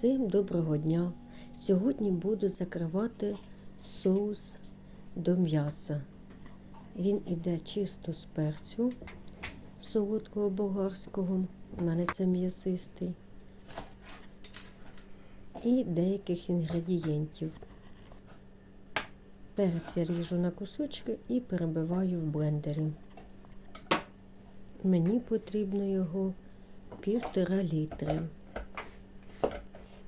Всім доброго дня! Сьогодні буду закривати соус до м'яса. Він іде чисто з перцю солодкого болгарського. У мене це м'ясистий. І деяких інгредієнтів. Перець я ріжу на кусочки і перебиваю в блендері. Мені потрібно його півтора літри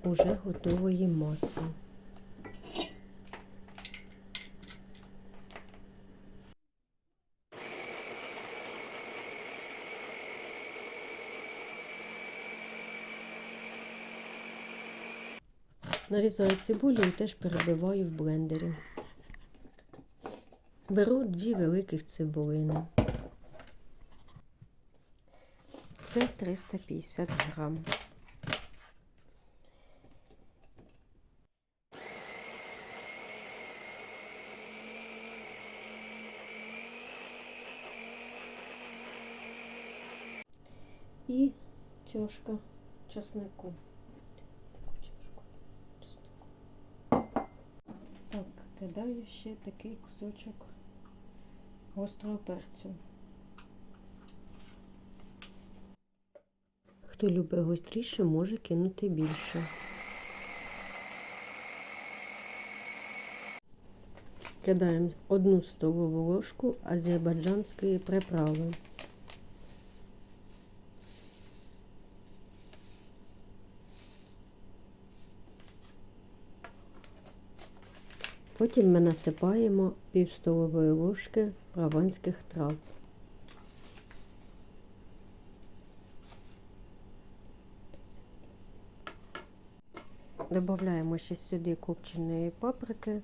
уже готової маси. Нарізаю цибулю і теж перебиваю в блендері. Беру дві великих цибулини. Це 350 грам. І чашка чеснику. Таку чашку чеснику. Так, кидаю ще такий кусочок гострого перцю. Хто любить гостріше, може кинути більше. Кидаємо одну столову ложку азербайджанської приправи. Потім ми насипаємо пів столової ложки прованських трав. Додаємо ще сюди копченої паприки.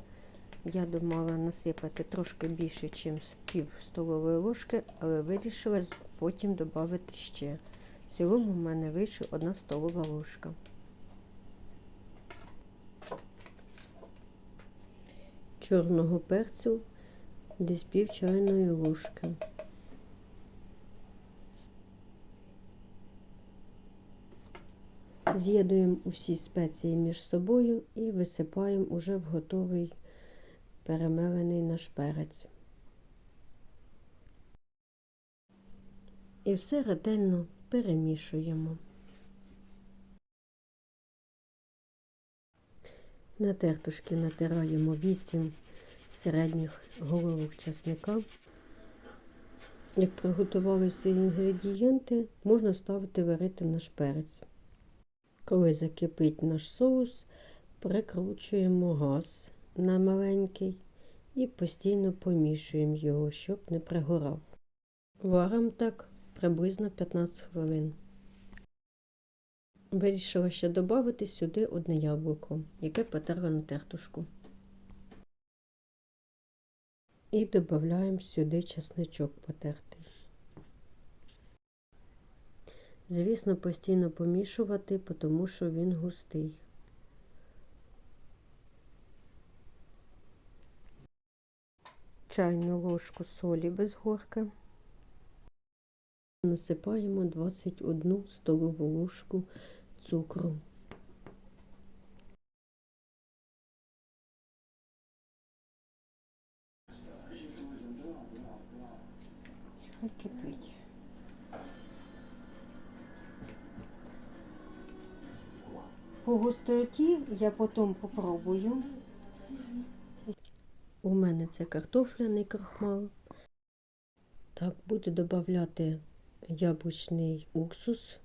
Я думала насипати трошки більше, ніж пів столової ложки, але вирішила потім додати ще. В цілому в мене вийшла одна столова ложка. Чорного перцю десь пів чайної ложки. З'єднуємо усі спеції між собою і висипаємо уже в готовий перемелений наш перець. І все ретельно перемішуємо. На тертушки натираємо 8 середніх головок чесника. Як приготували всі інгредієнти, можна ставити варити наш перець. Коли закипить наш соус, прикручуємо газ на маленький і постійно помішуємо його, щоб не пригорав. Варимо так приблизно 15 хвилин. Вирішила ще додати сюди одне яблуко, яке потерла на тертушку. І додаємо сюди чесничок потертий. Звісно, постійно помішувати, тому що він густий. Чайну ложку солі без горки. Насипаємо 21 столову ложку цукру. Хай кипить. По густроті я потім попробую. У мене це картофляний крахмал. Так, буду додати яблучний уксус.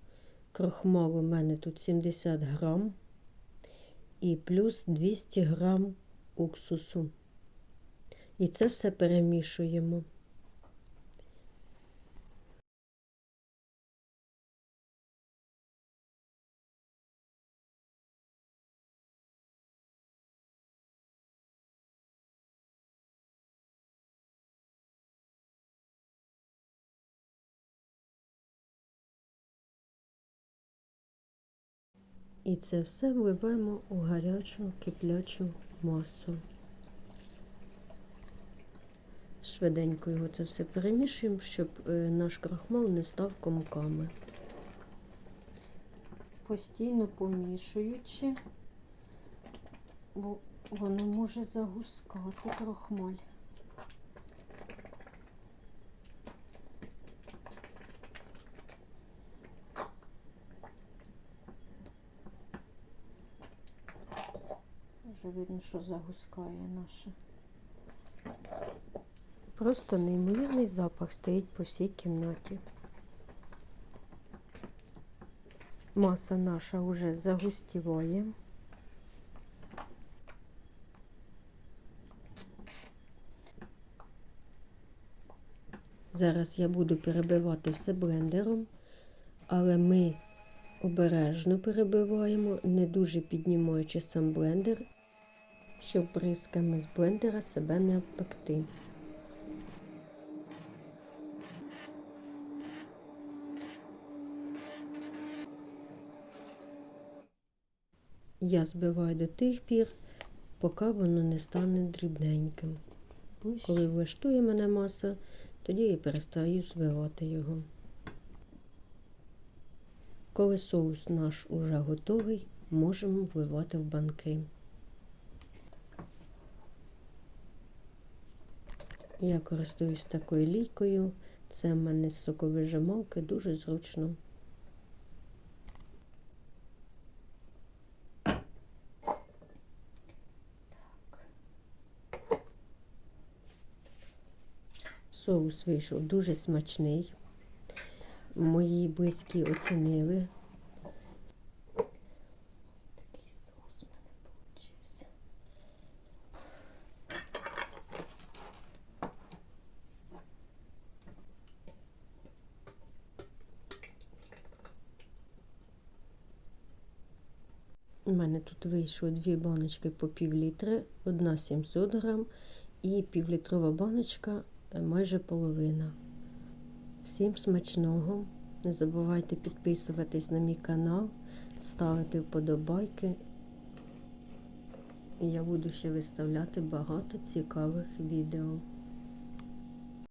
Крохмал у мене тут 70 грам і плюс 200 грам уксусу. І це все перемішуємо. І це все вливаємо у гарячу киплячу масу. Швиденько його це все перемішуємо, щоб е, наш крахмал не став комками. постійно помішуючи, бо воно може загускати крохмаль. Вже видно, що загускає наше. Просто неймовірний запах стоїть по всій кімнаті. Маса наша вже загустіває. Зараз я буду перебивати все блендером, але ми обережно перебиваємо, не дуже піднімаючи сам блендер, щоб бризками з блендера себе не обпекти. Я збиваю до тих пір, поки воно не стане дрібненьким. Коли влаштує мене маса, тоді я перестаю збивати його. Коли соус наш уже готовий, можемо вливати в банки. Я користуюсь такою лійкою. Це в мене з соковижималки дуже зручно. Соус вийшов дуже смачний. Мої близькі оцінили. У мене тут вийшло дві баночки по пів літри, одна 700 грам і півлітрова баночка е, майже половина. Всім смачного! Не забувайте підписуватись на мій канал, ставити вподобайки. Я буду ще виставляти багато цікавих відео.